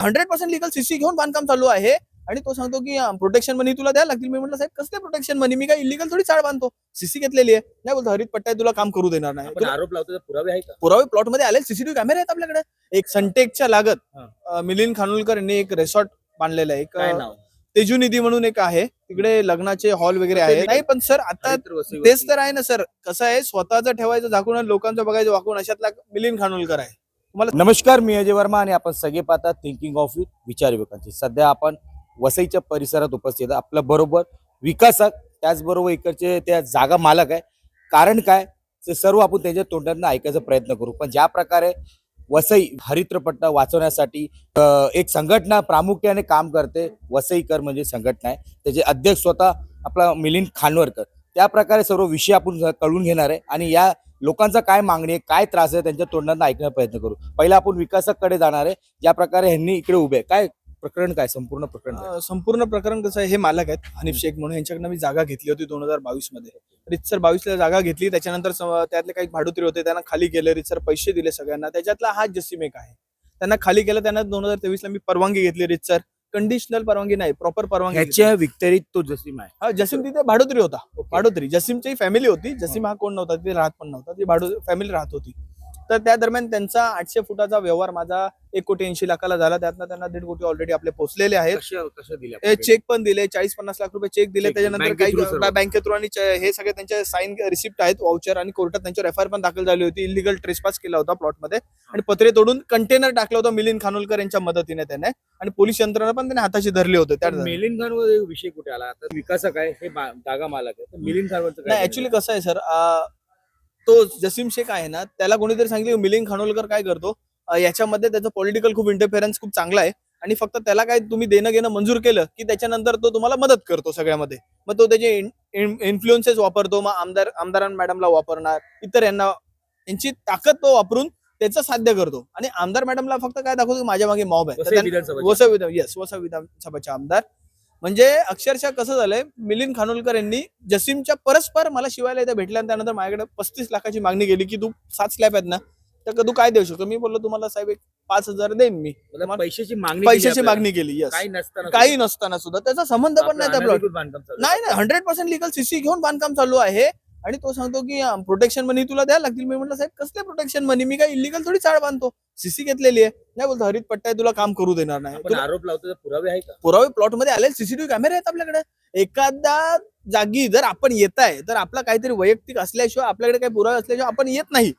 Hundred percent legal CC घेऊन बांधकाम चालू आहे. आणि तो सांगतो की प्रोटेक्शन मनी तुला द्यायला लागतील मी म्हटलं साहेब कसले प्रोटेक्शन मनी मी काय इलिगल थोडी चाळ बांधतो. सीसी घेतलेली आहे. नाही बोलतो हरित पट्टा तुला काम करू देणार नाही. आरोप लावतो पुरावे आहे का? पुरावे प्लॉटमध्ये आले सीसीटीव्ही कॅमेरे आहेत आपल्याकडे. एक सनटेकच्या लागत मिलिंद खानोलकर यांनी एक रिसॉर्ट बांधलेलं आहे. एक तेजुनिधी म्हणून एक आहे. तिकडे लग्नाचे हॉल वगैरे आहे. नाही पण सर आता. तेच तर आहे ना सर. कसं आहे स्वतःचं ठेवायचं झाकून लोकांचं बघायचं वाकून अशातला मिलिंद खानोलकर आहे. तुम्हाला नमस्कार मी अजय वर्मा आणि आपण सगळे पाहतात थिंकिंग ऑफ युथ विचार युवकांची. सध्या आपण वसईच्या परिसरात उपस्थित आपल्या बरोबर विकासक त्याचबरोबर इकडचे त्या जागा मालक आहे. कारण काय? ते सर्व आपण त्यांच्या तोंडातनं ऐकायचा प्रयत्न करू. पण ज्या प्रकारे वसई हरित्रपट्टा वाचवण्यासाठी एक संघटना प्रामुख्याने काम करते वसईकर म्हणजे संघटना आहे. त्याचे अध्यक्ष स्वतः आपला मिलिंद खानवरकर. त्या प्रकारे सर्व विषय आपण कळून घेणार आहे. आणि या लोकांचा काय मागणी आहे काय त्रास आहे त्यांच्या तोंडात ऐकण्याचा प्रयत्न करू. पहिला आपण विकासाकडे जाणार आहे. ज्या प्रकारे ह्यांनी इकडे उभे आहे. काय प्रकरण काय? संपूर्ण प्रकरण संपूर्ण प्रकरण कसं आहे हे मालक आहेत हनीफ शेख म्हणून. यांच्याकडनं मी जागा घेतली होती दोन हजार बावीसमध्ये रितसर बावीसला जागा घेतली. त्याच्यानंतर त्यातले काही भाडोत्री होते त्यांना खाली गेले. रितसर पैसे दिले सगळ्यांना. त्याच्यातला हा जसीम एक आहे. त्यांना खाली केलं त्यांना दोन हजार तेवीसला मी परवानगी घेतली रितसर. कंडिशनल परवानगी नाही प्रॉपर परवानगी घेतली. ह्याच्या विक्तरीत तो जसीम आहे. हा जसीम तिथे भाडोत्री होता. भाडोत्री जसीमची फॅमिली होती. जसीम हा. कोण नव्हता तिथे राहत पण नव्हता. ती भाडो फॅमिली राहत होती. तर त्या दरम्यान त्यांचा आठशे फुटाचा व्यवहार माझा एक कोटी ऐंशी लाखाला झाला. त्यातनं त्यांना दीड कोटी ऑलरेडी आपले पोहोचलेले आहेत. चेक पण दिले. चाळीस पन्नास लाख रुपये चेक दिले. त्याच्यानंतर काही. बँके थ्रू आणि हे सगळे त्यांचे साईन रिसिप्ट आहेत. वाउचर आणि कोर्टात त्यांच्यावर एफ आय पण दाखल झाली होती. इलिगल ट्रेसपास केला होता प्लॉटमध्ये. आणि पत्रे तोडून कंटेनर टाकलं होतं मिलिंद खानोलकर यांच्या मदतीने त्याने. आणि पोलीस यंत्रणा पण त्याने हाताशी धरले होते. त्या. मिलिंद खान वर विषय कुठे आला? विकासक आहे हे जागा मालक आहे. मिलिंद नाही ऍक्च्युली कसं आहे सर तो जसीम शेख आहे ना त्याला कोणीतरी सांगितलं मिलिंद खानोलकर काय करतो? याच्यामध्ये त्याचं पॉलिटिकल खूप इंटरफेरन्स खूप चांगला आहे. आणि फक्त त्याला काय तुम्ही देणं घेणं मंजूर केलं की त्याच्यानंतर तो तुम्हाला मदत करतो सगळ्यामध्ये. मग तो त्याचे इन्फ्लुएन्सेस वापरतो मग आमदार आमदारां मॅडमला वापरणार इतर यांना यांची ताकद तो वापरून त्याचं साध्य करतो. आणि आमदार मॅडमला फक्त काय दाखवतो की माझ्या मागे मॉब आहे. तर वसई त्यांना- विधानसभा. वसई विधान येस वसई विधानसभाचे आमदार. म्हणजे अक्षरशः कसं झालंय मिलिंद खानोलकर यांनी जसीमच्या परस्पर मला शिवायला इथे भेटल्या त्यानंतर माझ्याकडे पस्तीस लाखाची मागणी केली की तू सात स्लॅब आहेत ना तर तू काय देऊ शकतो? मी बोललो तुम्हाला साहेब एक पाच हजार देईन मी. पैशाची मागणी केली पैशाची. मागणी केली यस काही नसताना सुद्धा. त्याचा संबंध पण नाही त्या प्लॉट नाही हंड्रेड पर्सेंट लिगल सीसी घेऊन बांधकाम चालू आहे. आणि तो सांगतो की प्रोटेक्शन मनी तुला द्यायला लागतील. मी म्हटलं साहेब कसले प्रोटेक्शन मनी मी काय इलिगल थोडी चाळ बांधतो. सीसी घेतलेली आहे. नाही बोलतो हरित पट्टा तुला काम करू देणार नाही. तुला- आरोप लावतो पुरावे आहे का? पुरावे प्लॉटमध्ये आले सीसीटीव्ही कॅमेरे आहेत आपल्याकडे. एखादा जागी जर आपण येत आहे तर आपला काहीतरी वैयक्तिक असल्याशिवाय आपल्याकडे काही पुरावे असल्याशिवाय आपण येत नाही.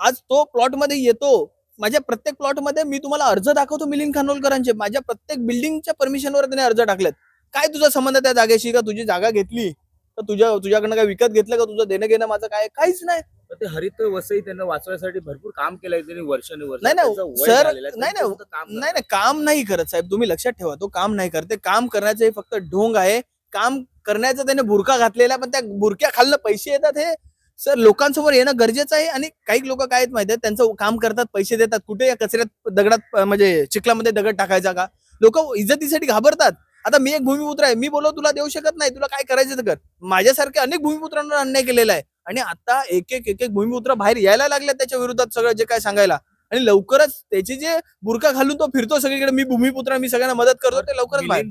आज तो प्लॉटमध्ये येतो. माझ्या प्रत्येक प्लॉटमध्ये मी तुम्हाला अर्ज दाखवतो मिलिंद खानोलकरांचे. माझ्या प्रत्येक बिल्डिंगच्या परमिशनवर त्याने अर्ज टाकलेत. काय तुझा संबंध त्या जागेशी? का तुझी जागा घेतली? तर तुझ्या तुझ्याकडनं काय विकत घेतलं का? तुझं देणं घेणं माझं काय? काहीच नाही. ते हरित वसई त्यांना वाचवण्यासाठी भरपूर काम केलंय त्यांनी वर्षानुवर्ष. नाही, नाही, सर. नाही, नाही, नाही. नाही काम नाही करत साहेब. तुम्ही लक्षात ठेवा तो काम नाही करते. काम करण्याचं हे फक्त ढोंग आहे. काम करण्याचं त्याने बुरका घातलेला पण त्या बुरक्या खालनं पैसे येतात हे. सर लोकांसमोर येणं गरजेचं आहे आणि काही लोक काय आहेत माहिती आहे? त्यांचं काम करतात पैसे देतात. कुठे या कचऱ्यात दगडात म्हणजे चिखलामध्ये दगड टाकायचा का? लोक इज्जतीसाठी घाबरतात. आता मी एक भूमिपुत्र आहे. मी बोलव तुला देऊ शकत नाही. तुला काय करायचं तर कर. माझ्यासारख्या अनेक भूमिपुत्रांवर अन्याय केलेला आहे. आणि आता एक एक एक एक भूमिपुत्र बाहेर यायला लागले त्याच्या विरोधात सगळं जे काय सांगायला. आणि लवकरच त्याची जे बुरका घालून तो फिरतो सगळीकडे मी भूमिपुत्र मी सगळ्यांना मदत करतो ते लवकरच बाहेर.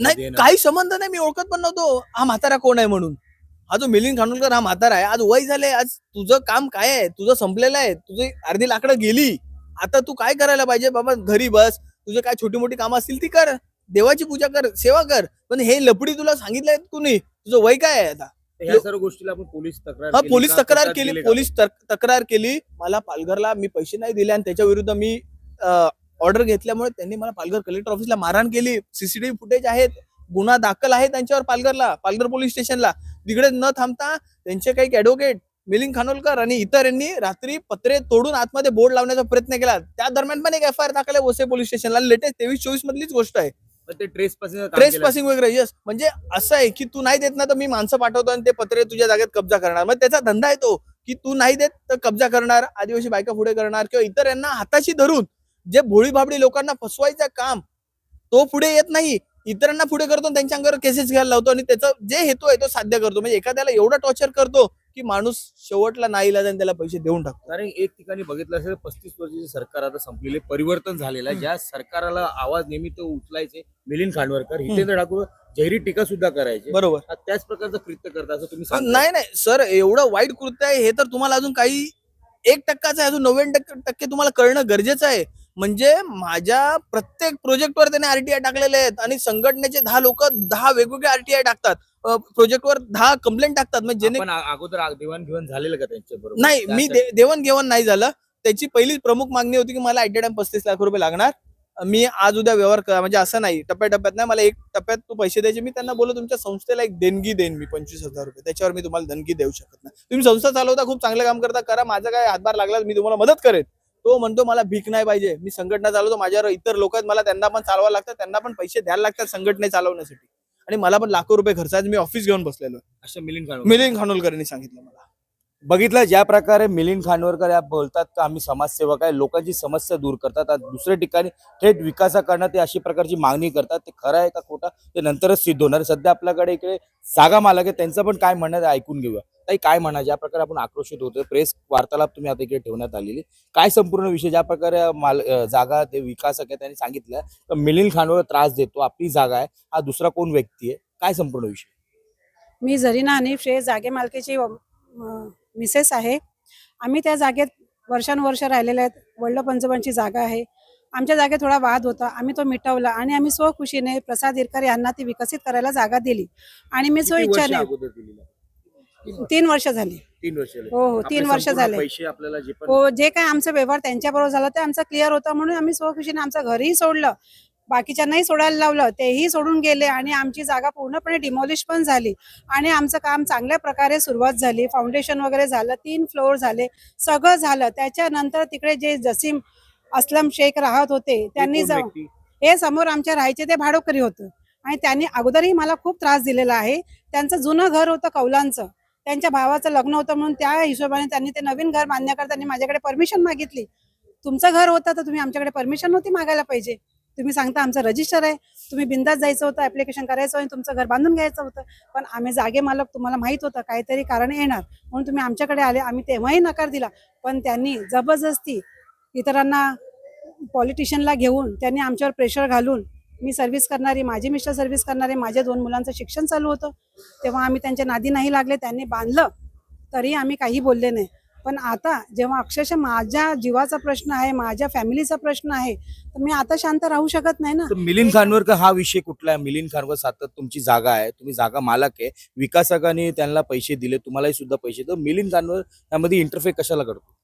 नाही? काही संबंध नाही. मी ओळखत पण नव्हतो. हा म्हातारा कोण आहे म्हणून? हा जो मिलिंद खानोलकर हा म्हातारा आहे. आज वय झाले आज तुझं काम काय आहे? तुझं संपलेलं आहे. तुझी अर्धी लाकडं गेली. आता तू काय करायला पाहिजे? बाबा घरी बस. तुझे काय छोटी मोठी कामं असतील ती कर. देवाची पूजा कर सेवा कर. पण हे लपडी तुला सांगितलंय कुणी? तुझं वय काय आहे आता? ह्या सर्व गोष्टीला आपण पोलीस तक्रार हा केली पोलीस का? तक्रार केली का? पोलीस तक- तक्रार केली. मला पालघरला मी पैसे नाही दिले आणि त्याच्या विरुद्ध मी ऑर्डर घेतल्यामुळे त्यांनी मला पालघर कलेक्टर ऑफिसला मारहाण केली. सीसीटीव्ही फुटेज आहेत. गुन्हा दाखल आहे त्यांच्यावर पालघरला पालघर पोलीस स्टेशनला. तिकडे न थांबता त्यांचे काही ऍडव्होकेट मिलिंद खानोलकर आणि इतर यांनी रात्री पत्रे तोडून आतमध्ये बोर्ड लावण्याचा प्रयत्न केला. त्या दरम्यान पण एक F I R Vasai police स्टेशनला. लेटेस्ट तेवीस चोवीस मधलीच गोष्ट आहे. ते ट्रेस पासिंग ट्रेस पासिंग वगैरे यस म्हणजे असं आहे की तू नाही देत ना तर मी माणसं पाठवतो आणि ते पत्रे तुझ्या जागेत कब्जा करणार. मग त्याचा धंदा आहे तो की तू नाही देत तर कब्जा करणार आदिवासी बायका पुढे करणार किंवा इतर यांना हाताशी धरून जे भोळी भाबडी लोकांना फसवायचं काम तो पुढे येत नाही. इतरांना पुढे करतो त्यांच्या अंगावर केसेस घ्यायला लावतो आणि त्याचा जे हेतू आहे तो साध्य करतो. म्हणजे एखाद्याला एवढा टॉर्चर करतो की माणूस शेवटला नाही आणि त्याला पैसे देऊन टाकतो. कारण एक ठिकाणी बघितलं असेल पस्तीस वर्षाचे सरकार आता संपलेले परिवर्तन झालेलं आहे. ज्या सरकाराला आवाज नेहमी तो उचलायचे मिलिंद खांडवरकर हितेंद्र ठाकूर जाहीर टीका सुद्धा करायचे. बरोबर. त्याच प्रकारचं कृत्य करता असं तुम्ही नाही नाही सर एवढं वाईट कृत्य आहे हे तर तुम्हाला अजून काही एक टक्काचं आहे अजून नव्याण्णव टक्के टक्के तुम्हाला कळणं गरजेचं आहे. म्हणजे माझ्या प्रत्येक प्रोजेक्टवर त्याने आरटीआय टाकलेले आहेत. आणि संघटनेचे दहा लोक दहा वेगवेगळे आरटीआय टाकतात. प्रोजेक्टवर दहा कंप्लेंट टाकतात. म्हणजे जेणे अगोदर देवाणघेवाण झालेलं का त्यांच्या नाही मी देवाणघेवाण नाही झालं. त्याची पहिली प्रमुख मागणी होती की मला ऍट टाइम पस्तीस लाख रुपये लागणार. मी आज उद्या व्यवहार करा म्हणजे असं नाही. टप्प्याटप्प्यात नाही. मला एक टप्प्यात तू पैसे द्यायचे. मी त्यांना बोललो तुमच्या संस्थेला एक देणगी देईन मी पंचवीस हजार रुपये. त्याच्यावर मी तुम्हाला देणगी देऊ शकत नाही. तुम्ही संस्था चालवता खूप चांगलं काम करता करा. माझा काय हातभार लागला मी तुम्हाला मदत करेन. तो म्हणतो मला भीक नाही पाहिजे. मी संघटना चालवतो. माझ्यावर इतर लोक आहेत. मला त्यांना पण चालवावं लागतं. त्यांना पण पैसे द्यायला लागतात संघटने चालवण्यासाठी. आणि मला पण लाखो रुपये खर्च मी ऑफिस घेऊन बसलेलो. अशा मिलिंद मिलिंद खानोलकरांनी सांगितलं मला. बघितलं ज्या प्रकारे मिलिंद खानवरकर या बोलतात का आम्ही समाजसेवक आहे लोकांची समस्या दूर करतात आज दुसऱ्या ठिकाणी थेट विकासाकडनं ते अशी प्रकारची मागणी करतात ते खरं आहे का खोटा? ते नंतरच सिद्ध होणार. सध्या आपल्याकडे इकडे जागा मालक आहे त्यांचं पण काय म्हणणं ऐकून घेऊया. ताई काय म्हणा ज्या प्रकारे आपण आक्रोशित होतोय प्रेस वार्तालाप तुम्ही आता इकडे ठेवण्यात आलेली काय संपूर्ण विषय? ज्या प्रकारे माल जागा ते विकासक आहे त्यांनी सांगितलं तर मिलिंद खानवर त्रास देतो आपली जागा आहे हा दुसरा कोण व्यक्ती आहे? काय संपूर्ण विषय? मी जरीना हनीफ शेख जागे मालकीची मिसेस आहे. आम्ही त्या जागेत वर्षानुवर्ष राहिलेले आहेत. वडलं पंजोबांची जागा आहे. आमच्या जागेत थोडा वाद होता. आम्ही तो मिटवला आणि आम्ही स्वखुशीने प्रसाद इरकर यांना ती विकसित करायला जागा दिली. आणि मी स्व इच्छाने? तीन वर्ष. झाली. तीन वर्ष. हो हो तीन वर्ष झाले. हो जे काय आमचा व्यवहार त्यांच्याबरोबर झाला ते आमचा क्लिअर होता म्हणून आम्ही स्वखुशीने आमचं घरही सोडलं. बाकीच्यांनाही सोडायला लावलं तेही सोडून गेले आणि आमची जागा पूर्णपणे डिमॉलिश पण झाली. आणि आमचं काम चांगल्या प्रकारे सुरुवात झाली. फाउंडेशन वगैरे झालं तीन फ्लोअर झाले सगळं झालं. त्याच्यानंतर तिकडे जे जसीम अस्लम शेख राहत होते त्यांनी जाऊन? हे समोर आमच्या राहायचे ते भाडोकरी होतं. आणि त्यांनी अगोदरही मला खूप त्रास दिलेला आहे. त्यांचं जुनं घर होतं कौलांचं. त्यांच्या भावाचं लग्न होतं म्हणून त्या हिशोबाने त्यांनी ते नवीन घर बांधण्याकरता त्यांनी माझ्याकडे परमिशन मागितली. तुमचं घर होतं तर तुम्ही आमच्याकडे परमिशन नव्हती मागायला पाहिजे. तुम्ही सांगता आमचं रजिस्टर आहे. तुम्ही बिंदास जायचं होतं ऍप्लिकेशन करायचं आणि तुमचं घर बांधून घ्यायचं होतं. पण आम्ही जागे मालक तुम्हाला माहीत होतं काहीतरी कारण येणार. म्हणून तुम्ही आमच्याकडे आले आम्ही तेव्हाही नकार दिला. पण त्यांनी जबरदस्ती इतरांना पॉलिटिशियनला घेऊन त्यांनी आमच्यावर प्रेशर घालून मी सर्व्हिस करणारी माझे मिस्टर सर्व्हिस करणारे माझ्या दोन मुलांचं शिक्षण चालू होतं. तेव्हा आम्ही त्यांच्या नादी नाही लागले त्यांनी बांधलं. तरी आम्ही काही बोलले नाही. पण आता जेव्हा अक्षरशः माझ्या जीवाचा प्रश्न आहे माझ्या फॅमिलीचा प्रश्न आहे तर मी आता शांत राहू शकत नाही ना. तर मिलिंद खानवरकर हा विषय कुठला आहे? मिलिंद खानवर सातत तुमची जागा आहे तुम्ही जागा मालक आहे विकासकांनी त्यांना पैसे दिले तुम्हालाही सुद्धा पैसे तर मिलिंद खानवर यामध्ये इंटरफेअर कशाला करतो?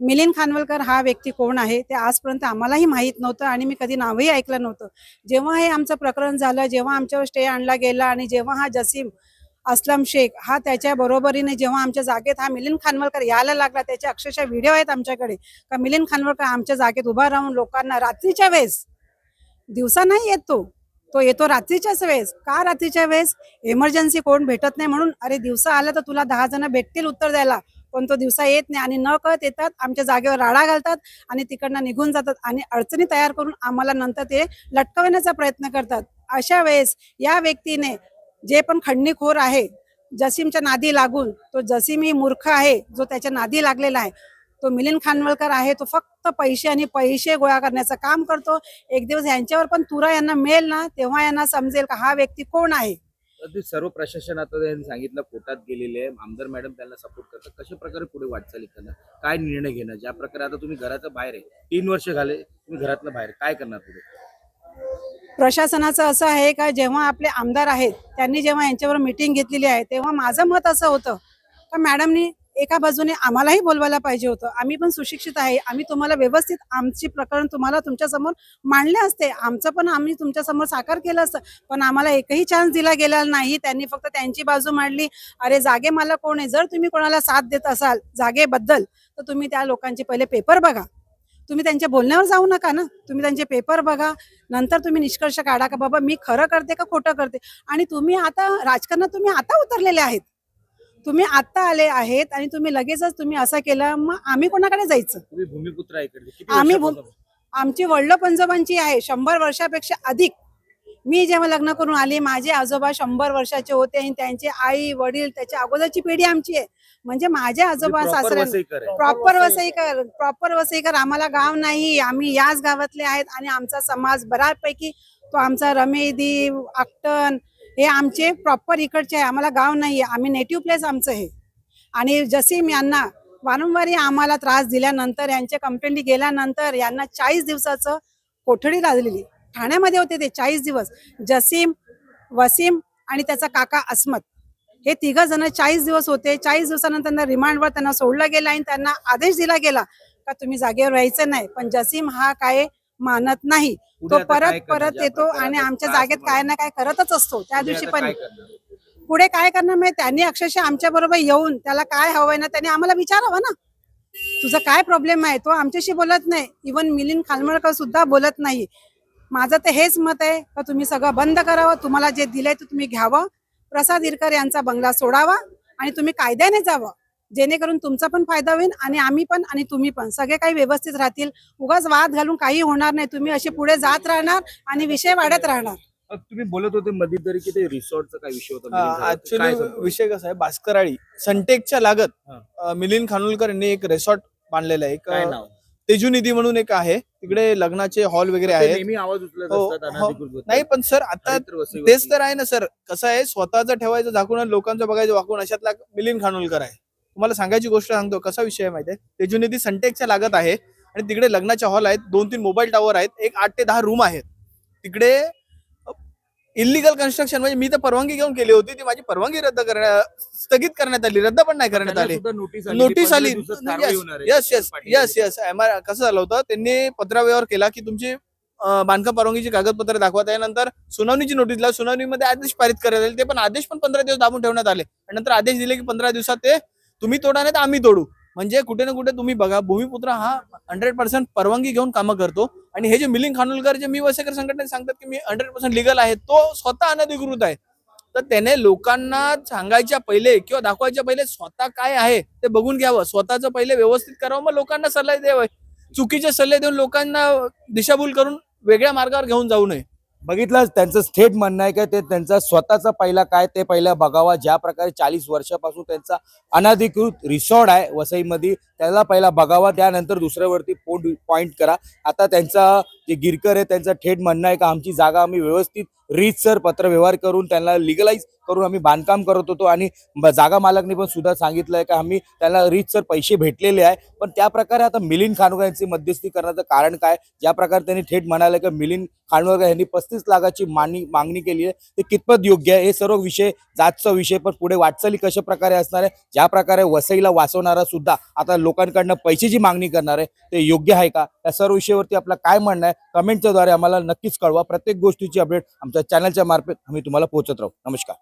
मिलिंद खानवलकर हा व्यक्ती कोण आहे ते आजपर्यंत आम्हालाही माहीत नव्हतं आणि मी कधी नावही ऐकलं नव्हतं. जेव्हा हे आमचं प्रकरण झालं जेव्हा आमच्यावर स्टे आणला गेला आणि जेव्हा हा जसीम असलम शेख हा त्याच्या बरोबरीने जेव्हा आमच्या जागेत हा मिलिंद खानवलकर यायला लागला त्याचे अक्षरशः व्हिडिओ आहेत आमच्याकडे. का मिलिंद खानवलकर आमच्या जागेत उभा राहून लोकांना रात्रीच्या वेळेस दिवसा नाही येत तो तो येतो रात्रीच्याच वेळेस. का रात्रीच्या वेळेस? इमर्जन्सी कोण भेटत नाही म्हणून अरे दिवसा आला तर तुला दहा जण भेटतील उत्तर द्यायला पण तो दिवसा येत नाही आणि न कळत येतात आमच्या जागेवर राडा घालतात आणि तिकडनं निघून जातात आणि अडचणी तयार करून आम्हाला नंतर ते लटकवण्याचा प्रयत्न करतात. अशा वेळेस या व्यक्तीने जे पण खंडणीखोर आहे जसीमच्या नादी लागून तो जसीमही मूर्ख आहे जो त्याच्या नादी लागलेला आहे तो मिलिंद खानवलकर आहे तो फक्त पैसे आणि पैसे गोळा करण्याचं काम करतो. एक दिवस यांच्यावर पण तुरा यांना मिळेल ना तेव्हा यांना समजेल का हा व्यक्ती कोण आहे? सर्व प्रशासन आता त्यांनी सांगितलं कोर्टात गेलेले आमदार मॅडम त्यांना सपोर्ट करतात. कशा प्रकारे पुढे वाटचाल करणं काय निर्णय घेणं ज्या प्रकारे आता तुम्ही घराच्या बाहेर आहे तीन वर्ष झाले तुम्ही घरातलं बाहेर काय करणार पुढे? प्रशासनाचं असं आहे का जेव्हा आपले आमदार आहेत त्यांनी जेव्हा यांच्यावर मिटिंग घेतलेली आहे तेव्हा माझं मत असं होतं का मॅडमनी एका बाजूने आम्हालाही बोलवायला पाहिजे होतं. आम्ही पण सुशिक्षित आहे. आम्ही तुम्हाला व्यवस्थित आमची प्रकरण तुम्हाला तुमच्यासमोर मांडले असते. आमचं पण आम्ही तुमच्यासमोर साकार केलं असतं. पण आम्हाला एकही चान्स दिला गेला नाही. त्यांनी फक्त त्यांची बाजू मांडली. अरे जागे मला कोण आहे? जर तुम्ही कोणाला साथ देत असाल जागेबद्दल तर तुम्ही त्या लोकांचे पहिले पेपर बघा. तुम्ही त्यांच्या बोलण्यावर जाऊ नका ना. तुम्ही त्यांचे पेपर बघा. नंतर तुम्ही निष्कर्ष काढा का बाबा मी खरं करते का खोटं करते? आणि तुम्ही आता राजकारणात तुम्ही आता उतरलेले आहेत. तुम्ही आता आले आहेत आणि तुम्ही लगेचच तुम्ही असं केलं मग आम्ही कोणाकडे जायचं? आम्ही? आमची वडलं पंजोबांची आहे. शंभर वर्षापेक्षा अधिक. मी जेव्हा लग्न करून आली माझे आजोबा शंभर वर्षाचे होते आणि त्यांचे आई वडील त्याच्या अगोदरची पिढी आमची आहे. म्हणजे माझे आजोबा Proper सासरे वसईकर आहे. प्रॉपर वसईकर. प्रॉपर वसईकर. आम्हाला गाव नाही आम्ही याच गावातले आहेत आणि आमचा समाज बऱ्यापैकी तो आमचा रमेदी अक्टन हे आमचे प्रॉपर इकडचे आहे. आम्हाला गाव नाही आहे. आम्ही नेटिव्ह प्लेस आमचं हे आणि जसीम यांना वारंवार आम्हाला त्रास दिल्यानंतर यांच्या कंप्लेंटी गेल्यानंतर यांना चाळीस दिवसाचं कोठडी लादलेली. ठाण्यामध्ये होते ते चाळीस दिवस. जसीम वसीम आणि त्याचा काका अस्मत. हे तिघ जण चाळीस दिवस होते. चाळीस दिवसानंतर त्यांना रिमांडवर त्यांना सोडलं गेलं आणि त्यांना आदेश दिला गेला का तुम्ही जागेवर राहायचं नाही. पण जसीम हा काय मानत नाही. तो परत? परत येतो आणि आमच्या जागेत काय ना काय करतच असतो. त्या दिवशी पण? पुढे काय करणार? म्हणजे त्यांनी अक्षरशः आमच्या बरोबर येऊन त्याला काय हवंय ना त्यांनी आम्हाला विचारावं ना. तुझा काय प्रॉब्लेम आहे? तो आमच्याशी बोलत नाही. इवन मिलिंद खालमळकर सुद्धा बोलत नाही. माझं तर हेच मत आहे का तुम्ही सगळं बंद करावं तुम्हाला जे दिलंय ते तुम्ही घ्यावं. प्रसाद इरकर यांचा बंगला सोडावा आणि तुम्ही कायद्याने जावं. जेणेकरून तुमचा पण फायदा होईल आणि आम्ही पण आणि तुम्ही पण. सगळे काही व्यवस्थित राहतील. उगाच वाद घालून काही होणार नाही. तुम्ही असे पुढे जात राहणार आणि विषय वाढत राहणार. तुम्ही बोलत होते मध्यंतरी की ते रिसॉर्टचा काय विषय होता. ऍक्च्युली? विषय कसा आहे? भास्कराळी सनटेकच्या लागत मिलिंद खानोलकर यांनी एक रिसॉर्ट बांधलेलं आहे. काय नाव तेजुनिधी म्हणून एक आहे तिकडे लग्नाचे हॉल वगैरे ते आहेत नेहमी आवाज उचलत हो, असतात हो. अनधिकृत. नाही पण सर आता. तेच तर आहे ना सर कसं आहे स्वतःचं ठेवायचं झाकून आणि लोकांचं बघायचं वाकून अशातला मिलिंद खानोलकर आहे तुम्हाला सांगायची गोष्ट सांगतो कसा विषय आहे माहितीये तेजुनिधी सनटेकच्या लागत आहे आणि तिकडे लग्नाचे हॉल आहेत दोन तीन मोबाईल टावर आहेत एक आठ ते दहा रूम आहेत तिकडे इलिगल कन्स्ट्रक्शन म्हणजे मी तर परवानगी घेऊन केली होती ती माझी परवानगी रद्द करण्या स्थगित करण्यात आली रद्द पण नाही करण्यात आली. नोटीस आली. यस यस यस यस कसं झालं होतं त्यांनी पत्राव्यवहार केला की तुमची बांधकाम परवानगीची कागदपत्र दाखवा त्यानंतर सुनावणीची नोटीस दिला सुनावणीमध्ये आदेश पारित करण्यात आले ते पण आदेश पण पंधरा दिवस दाबून ठेवण्यात आले. आणि नंतर आदेश दिले की पंधरा दिवसात ते तुम्ही तोडा नाही तर आम्ही तोडू. म्हणजे कुठे ना कुठे तुम्ही बघा भूमिपुत्र हा हंड्रेड पर्सेंट परवानगी घेऊन कामं करतो. आणि हे जे मिलिंद खानोलकर जे मी वसेकर संघटनेत सांगतात की मी हंड्रेड पर्सेंट लिगल आहे तो स्वतः अनधिकृत आहे. तर त्याने लोकांना सांगायच्या पहिले किंवा दाखवायच्या पहिले स्वतः काय आहे ते बघून घ्यावं. स्वतःचं पहिले व्यवस्थित करावं मग लोकांना सल्ला द्यावा. चुकीचे सल्ले देऊन लोकांना दिशाभूल करून वेगळ्या मार्गावर घेऊन जाऊ नये. बघितलं त्यांचं थेट म्हणणं आहे की ते त्यांचा स्वतःचा पहिला काय ते पहिला बघावा. ज्या प्रकारे चाळीस वर्षापासून त्यांचा अनधिकृत रिसॉर्ट आहे वसईमध्ये त्याला पहिला बघावा. त्यानंतर दुसऱ्यावरती पॉइंट करा. आता त्यांचा जे गिरकर आहे त्यांचं थेट म्हणणं आहे का आमची जागा आम्ही व्यवस्थित रीतसर पत्र व्यवहार करून त्यांना लिगलाइज करून आम्ही बांधकाम करत होतो. आणि जागा मालकने पण सुद्धा सांगितलं आहे का आम्ही त्यांना रीतसर पैसे भेटलेले आहे. पण त्या प्रकारे आता मिलिंद खानोलकर यांची मध्यस्थी करण्याचं कारण काय? ज्या प्रकारे त्यांनी थेट म्हणाले की मिलिंद खानोरकर यांनी पस्तीस लाखाची मागणी मागणी केली आहे. ते कितपत योग्य आहे? हे सर्व विषय जातचा विषय पण पुढे वाटचाली कशा प्रकारे असणार आहे? ज्या प्रकारे वसईला वाचवणारा सुद्धा आता लोकांकडनं पैशाची मागणी करणार आहे ते योग्य आहे का? या सर्व विषयावरती आपलं काय म्हणणं आहे? कमेंटच्या द्वारे आम्हाला नक्कीच कळवा. प्रत्येक गोष्टीची अपडेट आमच्या चॅनलच्या मार्फत आम्ही तुम्हाला पोहोचत राहू. नमस्कार.